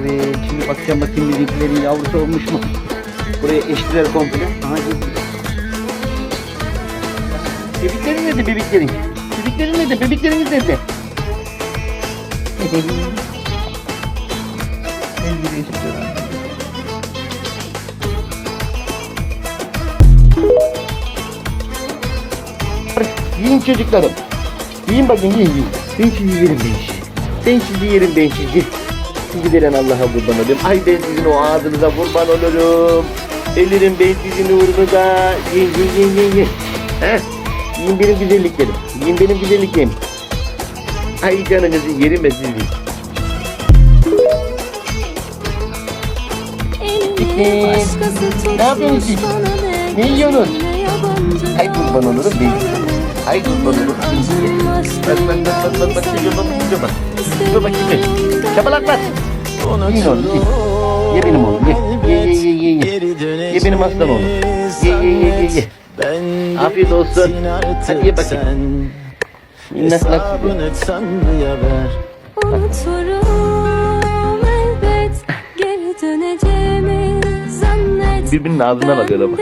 Evet şimdi bakacağım bakayım bizimkilerin yavrusu olmuş mu? Buraya eşitler komple. Aha gittiler. Bebeklerin nerede bebeklerin? Bebeklerin nerede? Bebekleriniz nerede? El gibi eşitler. Yiyin çocuklarım. Yiyin bakayım yiyin yiyin. Ben sizi yerim ben sizi. Ben sizi yerim ben sizi. Sizi veren Allah'a kurban olayım. Ay ben sizin o ağzınıza kurban olurum. Elirim ben sizin uğrunuza. Yiyin yiyin yiyin yiyin. Heh. Yiyin benim güzelliklerim. Yiyin benim güzelliklerim. Ay canınızı yerim ben sizi. Ne yapıyorsun siz? ne yiyorsunuz? Ay kurban olurum ben. Ay kurban olurum. Bak bak bak ye. Benim oğlum ye. Ye ye ye ye ye. Ye benim aslan oğlum. Ye ye ye ye ye. Afiyet olsun. Hadi ye bakayım. Tanrı'ya ver Unuturum Birbirinin ağzına bakıyor ama.